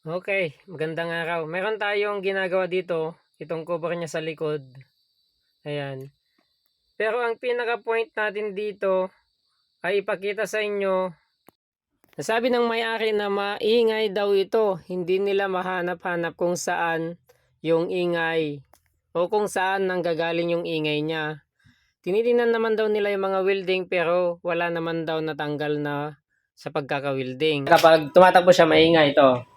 Okay, magandang araw. Meron tayong ginagawa dito, itong cover niya sa likod. Ayan. Pero ang pinaka point natin dito ay ipakita sa inyo Nasabi ng may-ari na maingay daw ito. Hindi nila mahanap-hanap kung saan yung ingay o kung saan nanggagaling yung ingay niya. Tinitingnan naman daw nila yung mga welding pero wala naman daw natanggal na sa pagkaka-welding. Kapag tumatakbo siya maingay ito.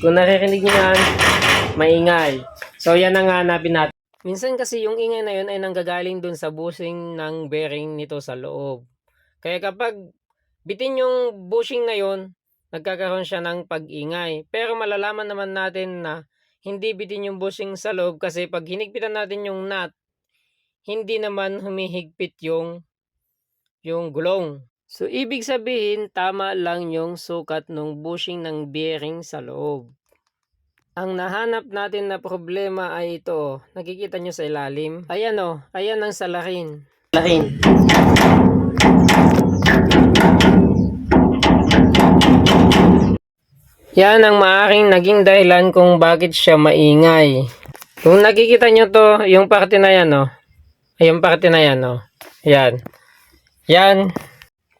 Kung naririnig niyo yan, maingay. So yan ang hanapin natin. Minsan kasi yung ingay na yun ay nanggagaling dun sa bushing ng bearing nito sa loob. Kaya kapag bitin yung bushing na yun, nagkakaroon siya ng pag-ingay. Pero malalaman naman natin na hindi bitin yung bushing sa loob kasi pag hinigpitan natin yung nut, hindi naman humihigpit yung yung gulong. So, ibig sabihin, tama lang yung sukat ng bushing ng bearing sa loob. Ang nahanap natin na problema ay ito. Nakikita nyo sa ilalim. Ayan o. ayan ang salarin. Salarin. Yan ang maaring naging dahilan kung bakit siya maingay. Kung nakikita nyo to, yung parte na yan, oh. Ay, yung parte na yan, oh. Yan. Yan.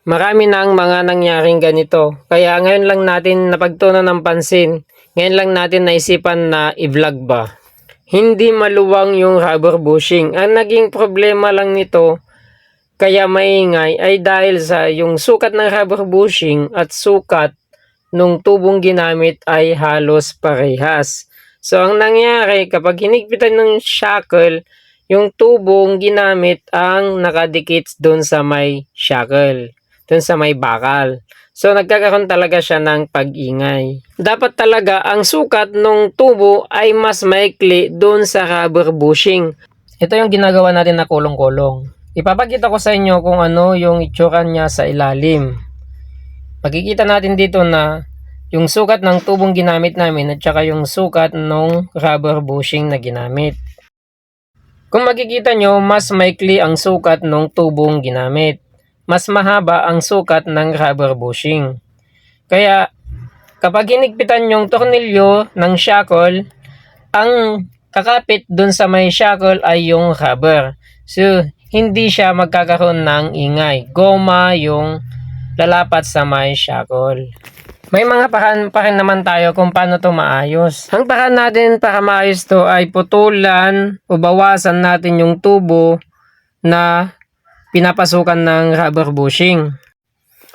Marami na ang mga nangyaring ganito. Kaya ngayon lang natin napagtunan ng pansin. Ngayon lang natin naisipan na i-vlog ba. Hindi maluwang yung rubber bushing. Ang naging problema lang nito, kaya maingay, ay dahil sa yung sukat ng rubber bushing at sukat nung tubong ginamit ay halos parehas. So, ang nangyari, kapag hinigpitan ng shackle, yung tubong ginamit ang nakadikit doon sa may shackle, doon sa may bakal. So, nagkakaroon talaga siya ng pag-ingay. Dapat talaga, ang sukat ng tubo ay mas maikli doon sa rubber bushing. Ito yung ginagawa natin na kulong-kulong. Ipapakita ko sa inyo kung ano yung itsura niya sa ilalim. Makikita natin dito na yung sukat ng tubong ginamit namin at saka yung sukat ng rubber bushing na ginamit. Kung makikita nyo, mas maikli ang sukat ng tubong ginamit. Mas mahaba ang sukat ng rubber bushing. Kaya, kapag hinigpitan yung tornilyo ng shackle, ang kakapit dun sa may shackle ay yung rubber. So, hindi siya magkakaroon ng ingay. Goma yung lalapat sa may shackle. May mga paraan pa rin naman tayo kung paano to maayos. Ang paraan natin para maayos to ay putulan o bawasan natin yung tubo na pinapasukan ng rubber bushing.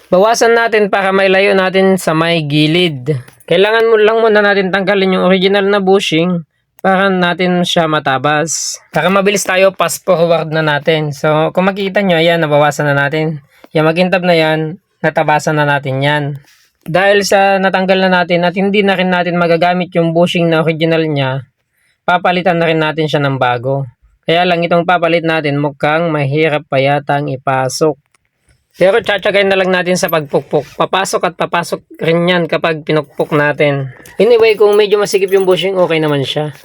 Bawasan natin para mailayo natin sa may gilid. Kailangan mo lang muna natin tanggalin yung original na bushing para natin siya matabas. Para mabilis tayo fast forward na natin. So kung makikita nyo, ayan, nabawasan na natin. Yung magintab na yan, natabasan na natin yan. Dahil sa natanggal na natin at hindi na rin natin magagamit yung bushing na original niya, papalitan na rin natin siya ng bago. Kaya lang itong papalit natin mukhang mahirap pa yatang ipasok. Pero tsatsagay na lang natin sa pagpukpok. Papasok at papasok rin yan kapag pinukpok natin. Anyway, kung medyo masikip yung bushing, okay naman siya.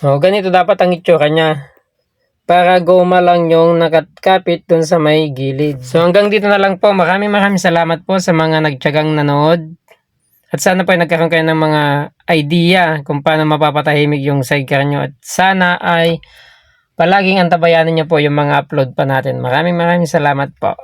O, ganito dapat ang itsura niya. Para goma lang yung nakakapit dun sa may gilid. So hanggang dito na lang po. Maraming maraming salamat po sa mga nagtsagang nanood. At sana po ay nagkaroon kayo ng mga idea kung paano mapapatahimik yung sidecar nyo. At sana ay palaging antabayanan nyo po yung mga upload pa natin. Maraming maraming salamat po.